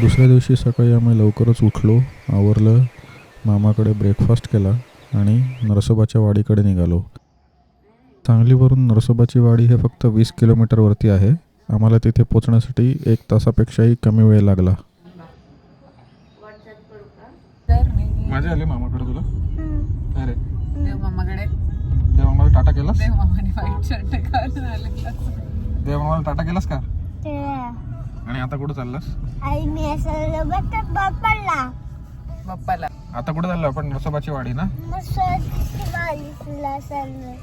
दुसऱ्या दिवशी सकाळी आम्ही लवकरच उठलो आवरलं मामाकडे ब्रेकफास्ट केला आणि नरसोबाच्या वाडीकडे निघालो. सांगलीवरून नरसोबाची वाडी हे फक्त वीस किलोमीटरवरती आहे. आम्हाला तिथे पोचण्यासाठी एक तासापेक्षाही कमी वेळ लागला. माझे आले मामाकडे तुला? अरे. देव मामाकडे. देव मामाला टाटा केलास? देव मामाने व्हाईट शर्ट घालून आले. देव मामाला टाटा केलास का? आणि आता कुठं चाललास? आई मी असं बाप्पाला. बाप्पाला. आता कुठं चाललो आपण? नरसोबाची वाडी ना? मस्त तुला चाललोय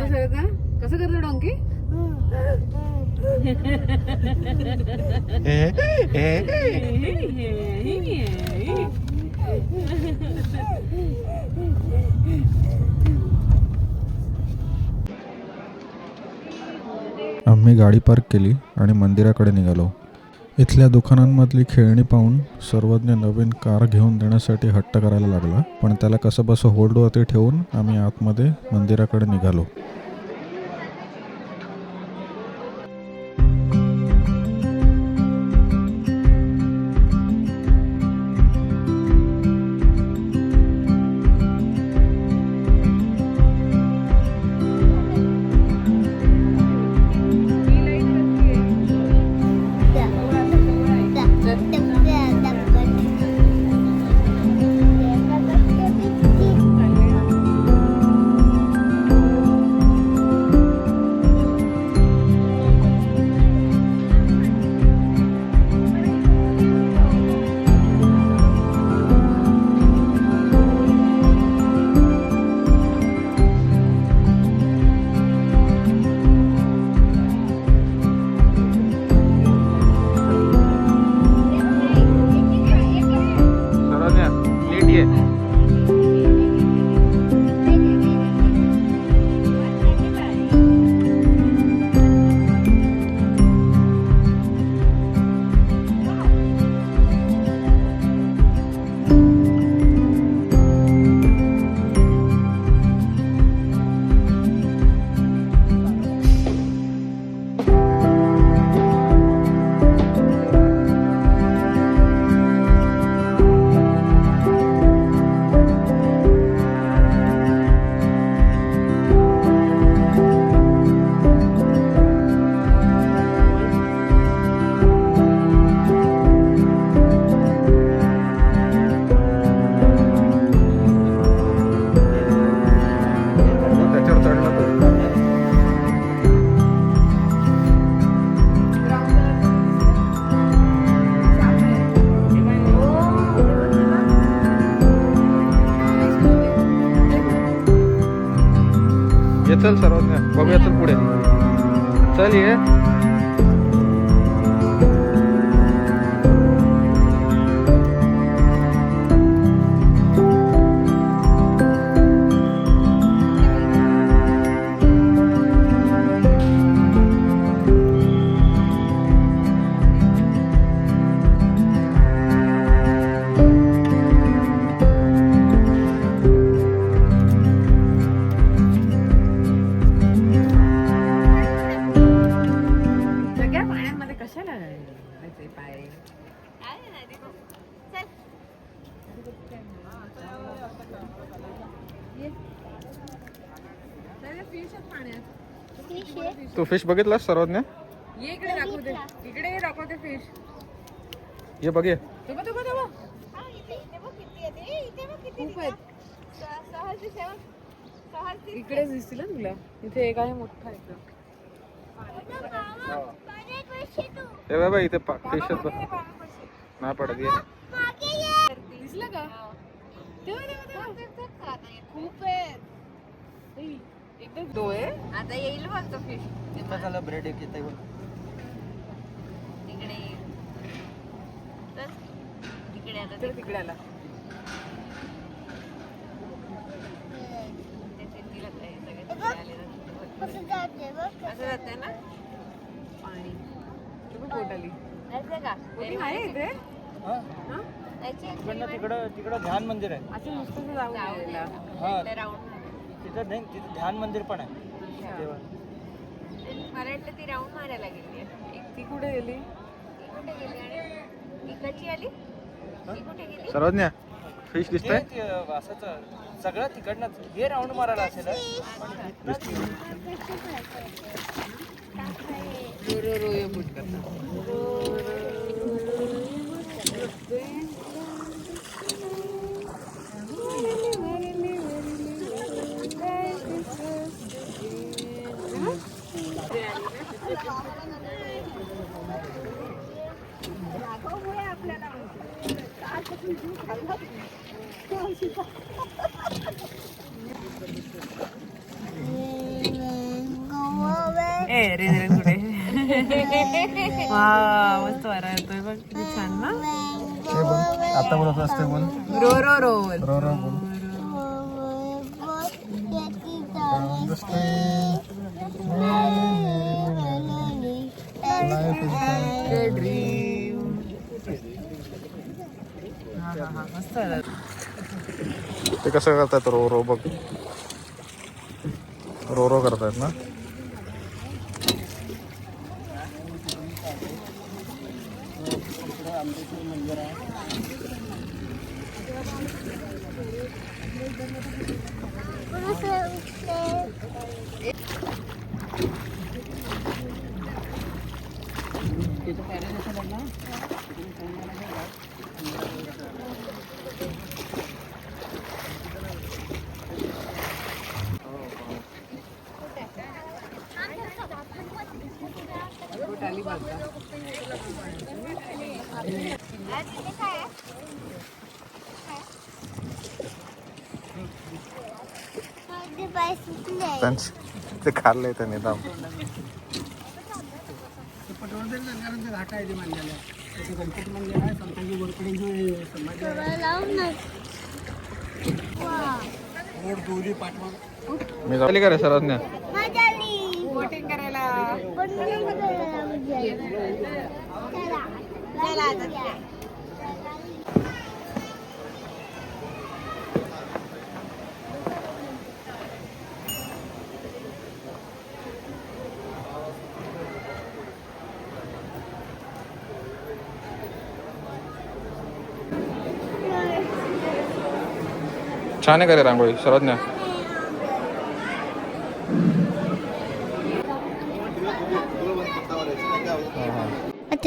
कसं करता कसं करतो डोंकी आम्ही गाडी पार्क केली आणि मंदिराकडे निघालो. इथल्या दुकानांमधली खेळणी पाहून सर्वज्ञ नवीन कार घेऊन देण्यासाठी हट्ट करायला लागला पण त्याला कसं बसं होल्डवरती ठेवून आम्ही आतमध्ये मंदिराकडे निघालो. ये चल सर्वज्ञ बघूया तर पुढे. चल ये. तू फिश बघितलास सर्वज्ञ ये इकडे दाखवते इकडे दाखवते फिश ये बघ खूप आहेत. इकडेच दिसतील ना तुला. इथे एक आहे मोठा एकदम हे. बाबा इथे फिश नाही पडत ये. दिसलं का? तेव्हा, तेव्हा, तेव्हा. खूप आहेत. ऐ, एकदम डोळे. आता येईल बघ तो फिश इथं झालं ब्रेड एक येते बघ. तिकडे तिकडे तिकडे आला ते शेतीला काय सगळे तिकडे आले ना. कसं जाते बघ. असं जाते ना? पाणी. तुम्ही बोट आली जायचंय का? बोटिंग आहे इथे? हा? हा? तिकडं तिकडं ध्यान मंदिर आहे. असं नुसतं जाऊन. हा. राऊंड तिथं नाही तिथं ध्यान मंदिर पण आहे. तेव्हा मला वाटलं ती राऊंड मारायला गेली एक ती कुठे गेली? ती कुठे गेली आणि इकडची आली? ती कुठे गेली? सर्वज्ञ फिश ते ते असंच सगळं तिकडनंच. हे राऊंड मारायला असेल पण इथनं रो ए रे रे कुठे? वा मस्त वारा येतोय बघ. किती छान ना? हे आता बोलत असते पण row row roll row row बोल. मस्त ते कसं करतात रो रो बघ. रो रो करतायत ना? ते खाल्लंय त्याने दाम मी झाली का रे सर्वज्ञ बोटिंग छान आहे का रे रांगोळी? सर्वज्ञ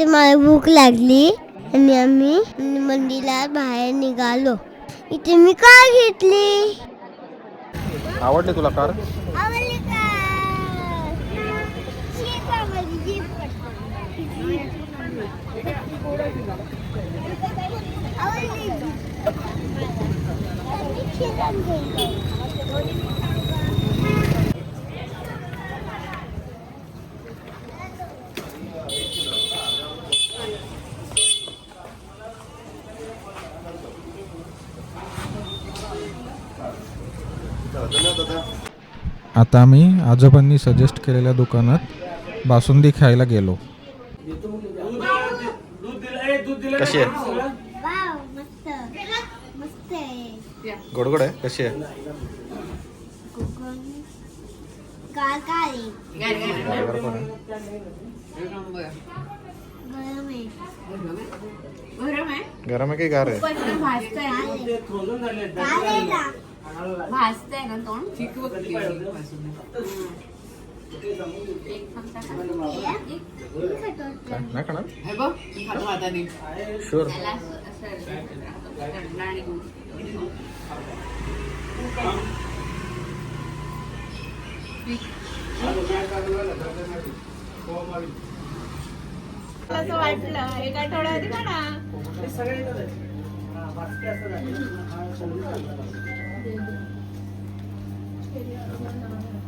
आता मला भूक लागली आणि आम्ही मंदिरात बाहेर निघालो. इथे मी कार घेतली? आवडली तुला कार? आवडली का जीप आवडली, जीप. आवडली. मी खेळून गेलो. आता आम्ही आजोबांनी सजेस्ट केलेल्या दुकानात बासुंदी खायला गेलो. कशी आहे? वाव मस्त. मस्त आहे. गोडगोड आहे? कशी आहे. गरम आहे. गरम आहे? गरम आहे की गार आहे? भाजतंय ना तोंड? नाही खाणार हे शुअर असं वाटलं? एक आठवडा आधी का हा.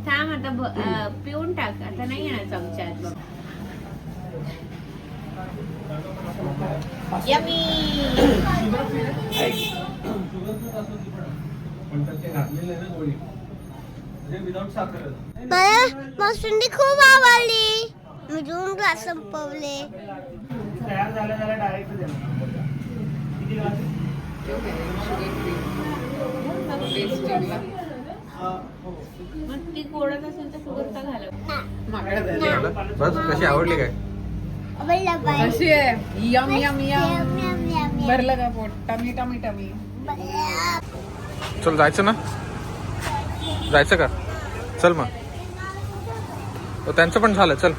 थांब आता पिऊन टाक. आता नाही येणार चमच्यात यमी मला खूप आवडली. मी दोन ग्लास संपवले. तयार झाल्या झाल्या डायरेक्ट बस कशी आवडली काय? कशी आहे? Yum yum yum yum, yum, yum, yum. भरलं का पोट? Tummy tummy tummy. चल जायचं ना? जायचं का? चल मग. हो, त्यांचं पण झालं चल.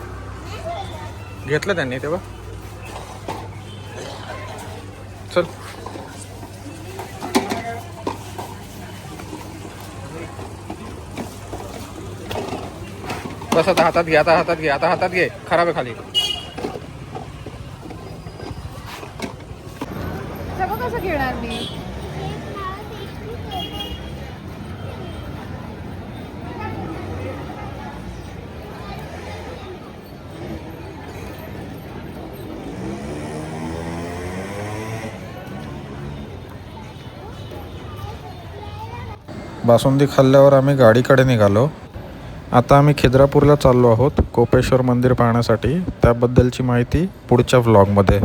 घेतलं त्यांनी तेव्हा. चल. बस आता हातात घे आता हातात घे आता हातात घे. खराब आहे खाली. सगळं कसं घेणार मी? बासुंदी खाल्ल्यावर आम्ही गाडीकडे निघालो. आता आम्ही खिद्रापूरला चाललो आहोत कोपेश्वर मंदिर पाहण्यासाठी. त्याबद्दलची माहिती पुढच्या व्लॉगमध्ये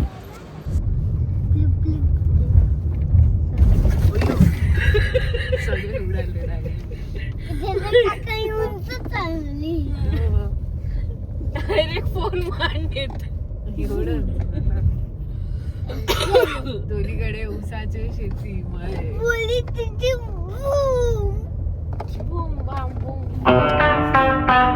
डायरेक्ट. फोन दोन्हीकडे ऊसाचे शेती boom boom boom boom